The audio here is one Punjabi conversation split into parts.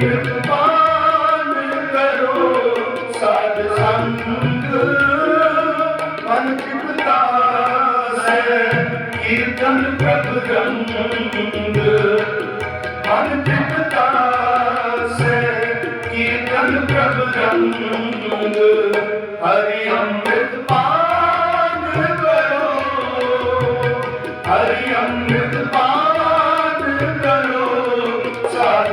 ਕਿਰਪਾਨ ਕਰੋ ਸਾਧ ਸੰਗ ਕੀਰਤਨ ਪ੍ਰਭ ਰੰਗ ਮਨ ਕਿਪਤਾ ਸੇ ਕੀਰਤਨ ਪ੍ਰਭ ਹਰੀ ਅੰਮ੍ਰਿਤ ਕਰੋ ਹਰੀ ਅੰਮ੍ਰਿਤ ਕਰੋ ਸਾਧ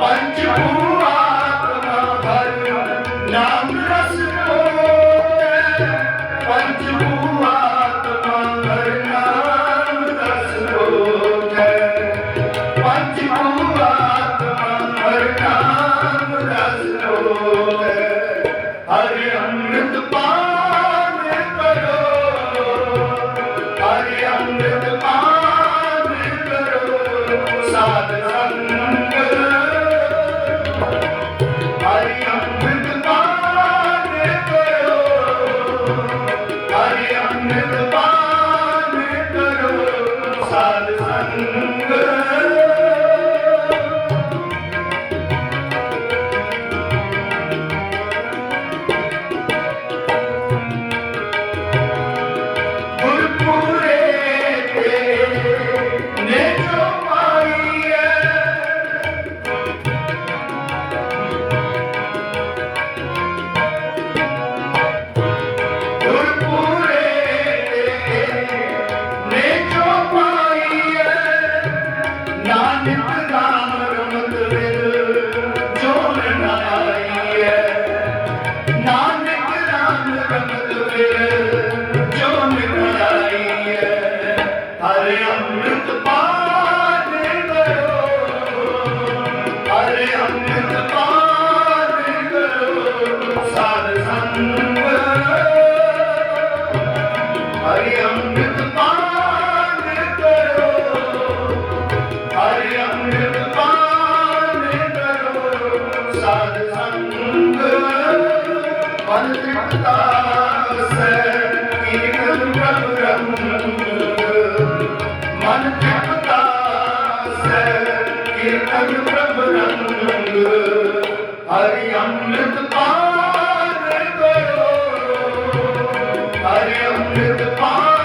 पंच ਹਰਿ ਅੰਮ੍ਰਿਤ ਪਾਨ ਕਰੋ। ਹਰਿ ਅੰਮ੍ਰਿਤ ਪਾਨ ਕਰੋ। ਸਾਧ ਸੰਗ ਹਰਿ ਅੰਮ੍ਰਿਤ ਪਾਨ ਕਰੋ। ਹਰਿ ਅੰਮ੍ਰਿਤ ਪਾਨ ਕਰੋ। ਸਾਧ ਸੰਗ ਮਨ ਤ੍ਰਿਪਤਾ ਸੇ ਕੀਰਤਨ ਪ੍ਰਭ ਬ੍ਰਹਮ ਕੀਰਤਨ ਪ੍ਰਭ ਰੰਗ ਹਰੀ ਅੰਮ੍ਰਿਤ ਪਾਨ ਕਰੋ ਹਰੀ ਅੰਮ੍ਰਿਤ ਪਾਨ